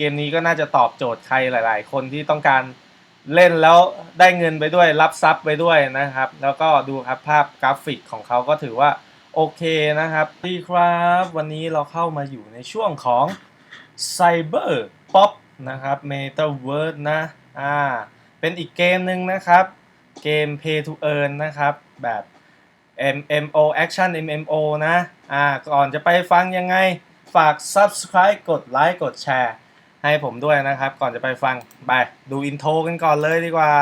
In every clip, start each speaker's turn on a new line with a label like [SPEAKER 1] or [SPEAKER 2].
[SPEAKER 1] เกมนี้ก็น่าจะตอบโจทย์ใครหลาย ๆ คนที่ต้องการเล่นแล้วได้เงินไปด้วยรับทรัพย์ไปด้วยนะครับ แล้วก็ดูครับภาพกราฟิกของเขาก็ถือว่าโอเคนะครับดีครับ วันนี้เราเข้ามาอยู่ในช่วงของ Cyber Pop นะครับ Metaverse นะอ่าเป็นอีกเกมหนึ่งนะครับ เกม Pay to Earn นะครับ แบบ MMO Action MMO นะอ่าก่อนจะไปฟังยังไงฝาก Subscribe กดไลค์กดแชร์ ให้ผมด้วยนะครับ ก่อนจะไปฟังไปดูอินโทรกันก่อนเลยดีกว่า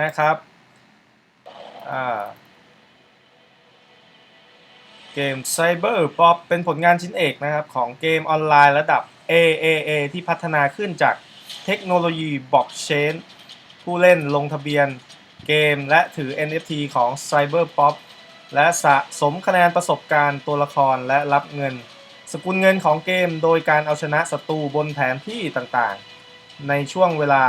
[SPEAKER 1] นะครับเกม Cyber Pop เป็นผลงานชิ้นเอกนะครับ ของเกมออนไลน์ระดับ AAA ที่พัฒนาขึ้นจากเทคโนโลยีบล็อกเชนผู้เล่นลงทะเบียนเกมและถือ NFT ของ Cyber Pop และสะสมคะแนนประสบการณ์ตัวละครและรับเงิน สกุลเงินของเกมโดยการเอาชนะศัตรูบนแผนที่ต่างๆ ในช่วงเวลา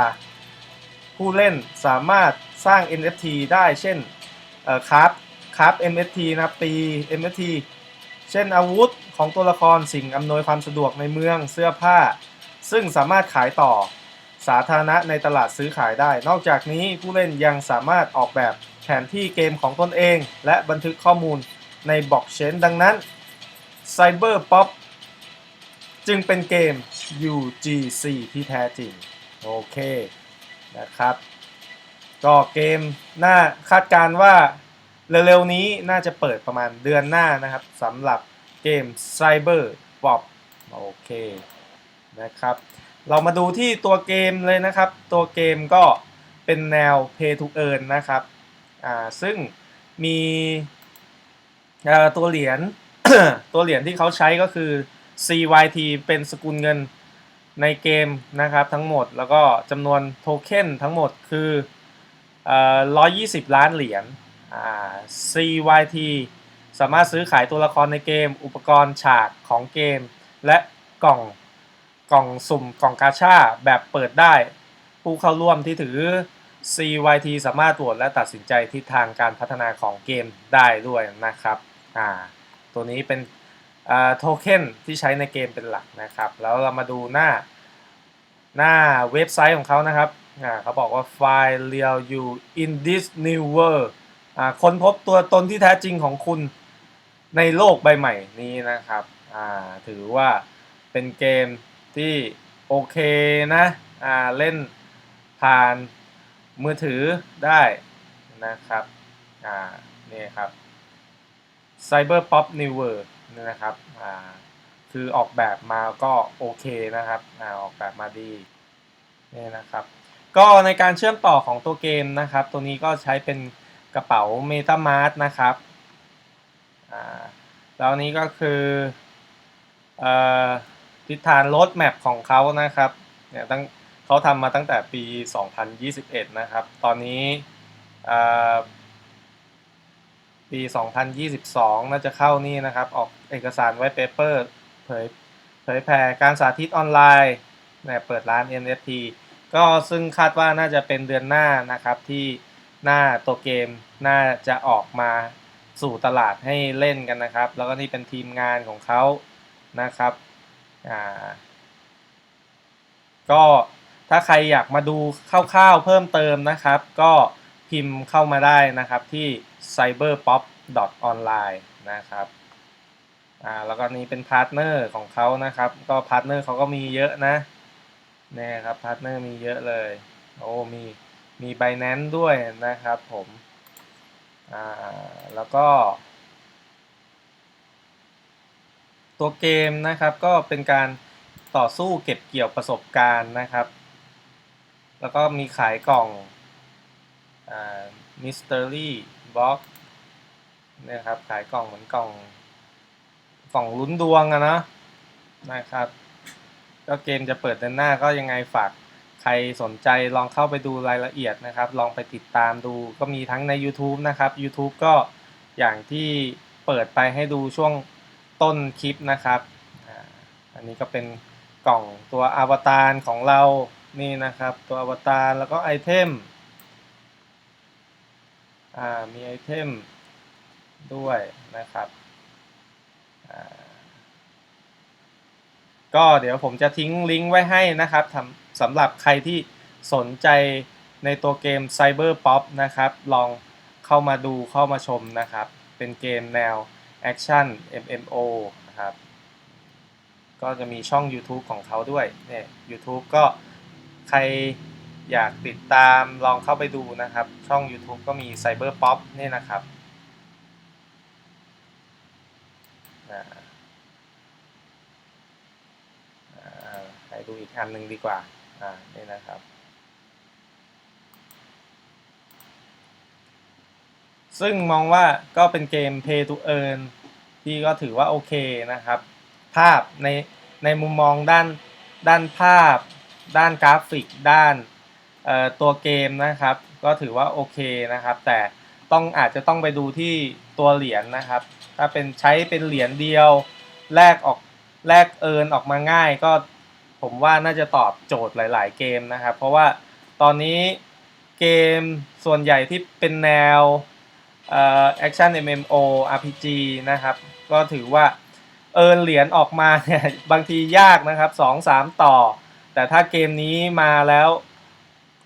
[SPEAKER 1] ผู้เล่นสามารถสร้าง NFT ได้เช่นครับครับ NFT นะครับตี NFT เช่นอาวุธของตัวละครสิ่งอำนวยความสะดวกในเมืองเสื้อผ้า ซึ่งสามารถขายต่อสาธารณะในตลาดซื้อขายได้ นอกจากนี้ผู้เล่นยังสามารถออกแบบแผนที่เกมของตนเอง และบันทึกข้อมูลในบล็อกเชนดังนั้น Cyber Pop จึงเป็นเกม UGC ที่แท้จริง โอเคนะครับก็เกมน่าคาดการณ์ว่าเร็วๆนี้น่าจะเปิดประมาณเดือนหน้านะครับสำหรับเกม Cyber Pop โอเคนะครับ เรามาดูที่ตัวเกมเลยนะครับ ตัวเกมก็เป็นแนว Pay to Earn นะครับอ่าซึ่งมีอ่อตัวเหรียญ ตัวเหรียญที่เขาใช้ก็คือ CYT เป็นสกุลเงินในเกมนะครับทั้งหมดแล้วก็จำนวนโทเค็นทั้งหมดคือ120 ล้านเหรียญ CYT สามารถซื้อขายตัวละครในเกม อุปกรณ์ฉากของเกม และกล่องกล่องสุ่มกล่องกาชาแบบเปิดได้ ผู้เข้าร่วมที่ถือ CYT สามารถตรวจและตัดสินใจทิศทางการพัฒนาของเกมได้ด้วยนะครับอ่า ตัวนี้เป็นโทเค็นที่ใช้ในเกมเป็นหลักนะครับ แล้วเรามาดูหน้าหน้าเว็บไซต์ของเขานะครับเขาบอกว่า Find real you in this new world อ่าค้นพบตัวตนที่แท้จริงของคุณในโลกใบใหม่นี้นะครับถือว่าเป็นเกมที่โอเคนะเล่นผ่านมือถือได้นะครับนี่ครับ Cyber Pop New World นะครับอ่าคือออกแบบมาก็โอเคนะครับอ่าออกแบบมาดีนี่นะครับก็ในการเชื่อมต่อของตัวเกมนะครับ ตัวนี้ก็ใช้เป็นกระเป๋า MetaMask นะครับอ่าแล้วนี้ก็คืออ่อทิศทางรถแมพของเขานะครับเนี่ยตั้งเขาทำมาตั้งแต่ปี 2021 นะครับ ตอนนี้อ่า ปี 2022 น่าจะเข้านี่นะครับ ออกเอกสารไว้เปเปอร์เผยเผยแผ่การสาธิตออนไลน์เนี่ยเปิดร้าน NFT ก็ซึ่งคาดว่าน่าจะเป็นเดือนหน้านะครับที่หน้าตัวเกมน่าจะออกมาสู่ตลาดให้เล่นกันนะครับ แล้วก็นี่เป็นทีมงานของเขานะครับอ่าก็ถ้าใครอยากมาดูคร่าวๆเพิ่มเติมนะครับ ก็ พิมพ์เข้ามาได้นะครับที่ cyberpop.online นะครับอ่าแล้วก็นี้เป็นพาร์ทเนอร์ของเขานะครับ ก็พาร์ทเนอร์เขาก็มีเยอะนะนี่ครับพาร์ทเนอร์มีเยอะเลย โอ้มีมี Binance ด้วยนะครับผมอ่าแล้วก็ ตัวเกมนะครับก็เป็นการต่อสู้เก็บเกี่ยวประสบการณ์นะครับ แล้วก็มีขายกล่อง มิสเตอรี่บ็อกเนี่ยครับขายกล่องเหมือนกล่องกล่องลุ้นดวงอะนะนะครับ ก็เกมจะเปิดเดือนหน้าก็ยังไงฝากใครสนใจลองเข้าไปดูรายละเอียดนะครับ ลองไปติดตามดูก็มีทั้งใน YouTube นะครับ YouTube ก็อย่างที่เปิดไปให้ดูช่วงต้นคลิปนะครับ อันนี้ก็เป็นกล่องตัวอวตารของเรานี่นะครับ ตัวอวตารแล้วก็ไอเทม มีไอเทมด้วยนะครับ ก็เดี๋ยวผมจะทิ้งลิงก์ไว้ให้นะครับสำหรับใครที่สนใจในตัวเกม Cyber Pop นะครับ ลองเข้ามาดูเข้ามาชมนะครับ เป็นเกมแนว Action MMO นะครับ ก็จะมีช่อง YouTube ของเขาด้วยเนี่ย YouTube ก็ใคร อยากติดตามลองเข้าไปดูนะครับ ช่อง YouTube ก็มี Cyber Pop นี่นะครับไปดูอีกอันหนึ่งดีกว่า อ่า นี่นะครับ ซึ่งมองว่าก็เป็นเกม Pay to Earn ที่ก็ถือว่าโอเคนะครับ ภาพในในมุมมองด้านด้านภาพ ด้านกราฟิก ด้าน ตัวเกมนะครับ ก็ถือว่าโอเคนะครับ แต่ต้องอาจจะต้องไปดูที่ตัวเหรียญนะครับ ถ้าเป็นใช้เป็นเหรียญเดียวแลกออกแลกเอินออกมาง่าย ก็ผมว่าน่าจะตอบโจทย์หลาย ๆ เกมนะครับ เพราะว่าตอนนี้เกมส่วนใหญ่ที่เป็นแนวเอ่อ action MMO RPG นะครับ ก็ถือว่าเอินเหรียญออกมาเนี่ยบางทียากนะครับสองสามต่อ แต่ถ้าเกมนี้มาแล้ว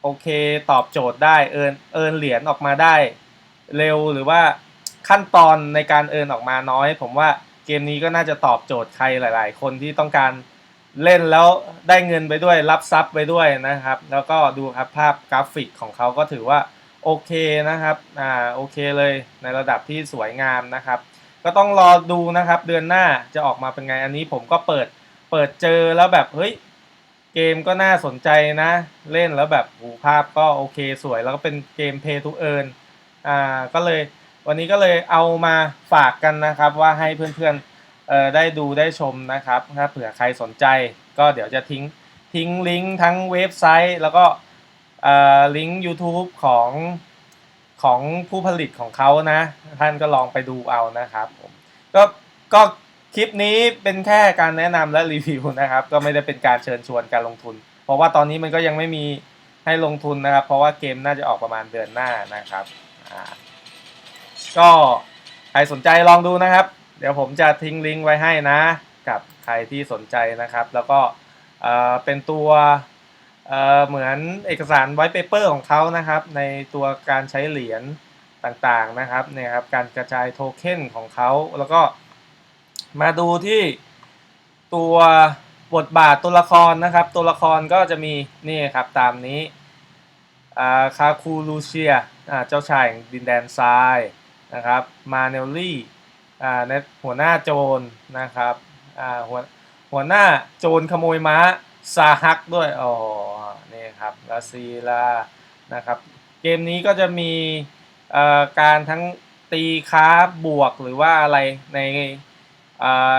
[SPEAKER 1] โอเคตอบโจทย์ได้เอินเอินเหรียญออกมาได้ เร็วหรือว่าขั้นตอนในการเอินออกมาน้อย ผมว่าเกมนี้ก็น่าจะตอบโจทย์ใครหลาย ๆ คนที่ต้องการเล่นแล้วได้เงินไปด้วยรับทรัพย์ไปด้วยนะครับ แล้วก็ดูครับภาพกราฟิกของเขาก็ถือว่าโอเคนะครับอ่าโอเคเลยในระดับที่สวยงามนะครับ ก็ต้องรอดูนะครับเดือนหน้าจะออกมาเป็นไงอันนี้ผมก็เปิดเปิดเจอแล้วแบบเฮ้ย เกมก็น่าสนใจนะ เล่นแล้วแบบหูภาพก็โอเคสวยแล้วก็เป็นเกม Pay to Earn อ่าก็เลยวันนี้ก็เลยเอามาฝากกันนะครับว่าให้เพื่อนๆเอ่อได้ดูได้ชมนะครับ ถ้าเผื่อใครสนใจก็เดี๋ยวจะทิ้งทิ้งลิงก์ทั้งเว็บไซต์ แล้วก็เอ่อลิงก์ YouTube ของของผู้ผลิตของเขานะ ท่านก็ลองไปดูเอานะครับผมก็ก็ คลิปนี้เป็นแค่การแนะนำและรีวิวนะครับ ก็ไม่ได้เป็นการเชิญชวนการลงทุน เพราะว่าตอนนี้มันก็ยังไม่มีให้ลงทุนนะครับ เพราะว่าเกมน่าจะออกประมาณเดือนหน้านะครับก็ใครสนใจลองดูนะครับ เดี๋ยวผมจะทิ้งลิงก์ไว้ให้นะ กับใครที่สนใจนะครับ แล้วก็เป็นตัวเเหมือนเอกสารไวท์เปเปอร์ของเขานะครับ ในตัวการใช้เหรียญต่างๆนะครับเนี่ยครับการกระจายโทเค็นของเขาแล้วก็ มาดูที่ตัวบทบาทตัวละครนะครับ ตัวละครก็จะมีนี่ครับตามนี้คาคูลูเชียเจ้าชายดินแดนทรายนะครับมาเนลลี่ในหัวหน้าโจรนะครับหัวหัวหน้าโจรขโมยม้าซาฮักด้วยอ๋อนี่ครับลาซีลานะครับเกมนี้ก็จะมีการทั้งตีค้าบวกหรือว่าอะไรใน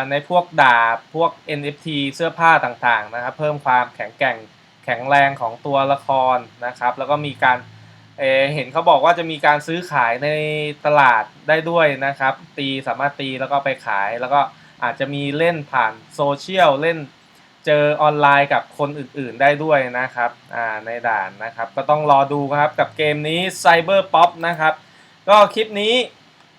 [SPEAKER 1] ในพวกดาบพวก NFT เสื้อผ้าต่างๆนะครับ เพิ่มความแข็งแกร่งแข็งแรงของตัวละครนะครับ แล้วก็มีการเเห็นเขาบอกว่าจะมีการซื้อขายในตลาดได้ด้วยนะครับ ตีสามารถตีแล้วก็ไปขาย แล้วก็อาจจะมีเล่นผ่านโซเชียลเล่นเจอออนไลน์กับคนอื่นๆได้ด้วยนะครับในด่านนะครับ ก็ต้องรอดูครับกับเกมนี้ Cyber Pop นะครับ ก็คลิปนี้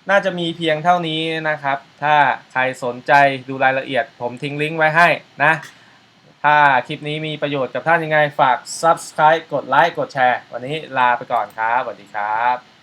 [SPEAKER 1] น่าจะมีเพียงเท่านี้นะครับ ถ้าใครสนใจดูรายละเอียด ผมทิ้งลิงก์ไว้ให้นะ ถ้าคลิปนี้มีประโยชน์กับท่านยังไงฝาก Subscribe กดไลค์กดแชร์ วันนี้ลาไปก่อนครับสวัสดีครับ